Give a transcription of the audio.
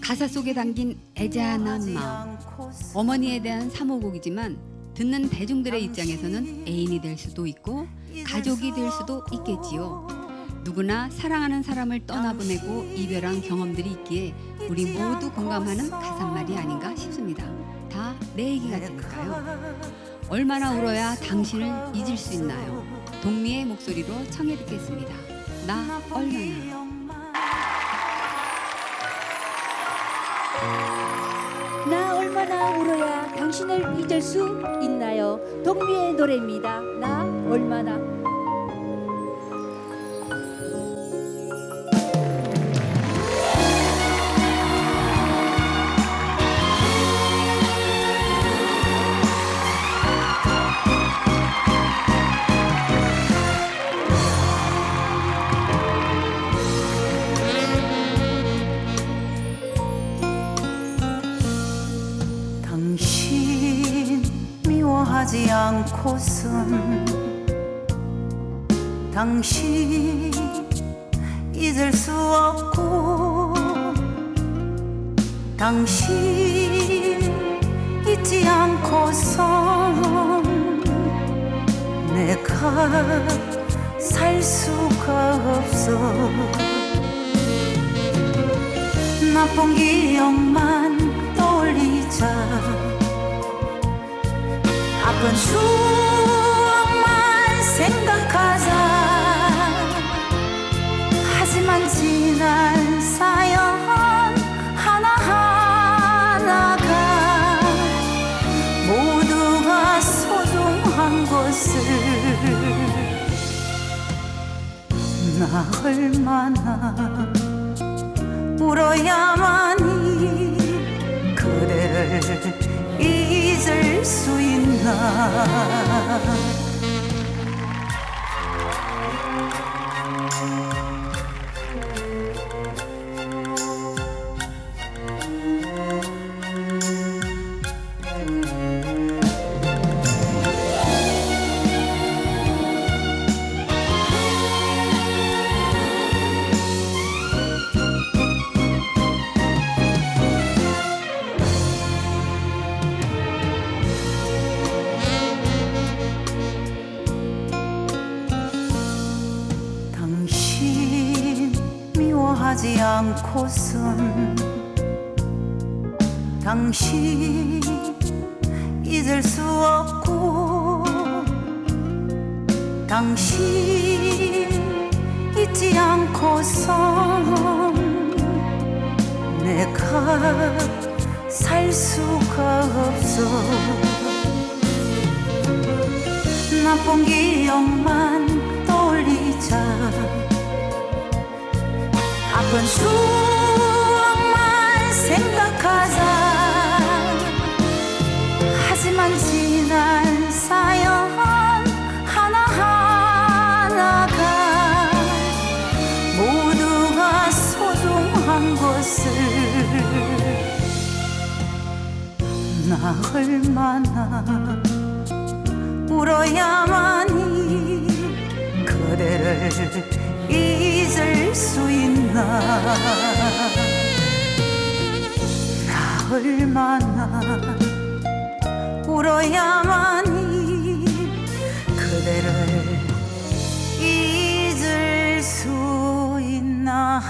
가사 속에 담긴 애잔한 마음. 어머니에 대한 사모곡이지만 듣는 대중들의 입장에서는 애인이 될 수도 있고 가족이 될 수도 있겠지요. 누구나 사랑하는 사람을 떠나보내고 이별한 경험들이 있기에 우리 모두 공감하는 가사말이 아닌가 싶습니다. 다 내 얘기 같으니까요. 얼마나 울어야 당신을 잊을 수 있나요? 동미의 목소리로 청해 듣겠습니다. 나 얼마나. 나 얼마나 울어야 당신을 잊을 수 있나요? 동미의 노래입니다. 나 얼마나 당신 미워하지 않고선 당신 잊을 수 없고 당신 잊지 않고선 내가 살 수가 없어. 나쁜 기억만 떠올리자 아픈 추억만 생각하자. 하지만 지난 사연 하나하나가 모두가 소중한 것을 나 얼마나 울어야만이 그대를 잊을 수 있나 하지 않고선 당신 잊을 수 없고 당신 잊지 않고선 내가 살 수가 없어. 나쁜 기억만 아픈 추억만 생각하자. 하지만 지난 사연 하나하나가 모두가 소중한 것을 나 얼마나 울어야만이 그대를 있나 나 얼마나 울어야만이 그대를 잊을 수 있나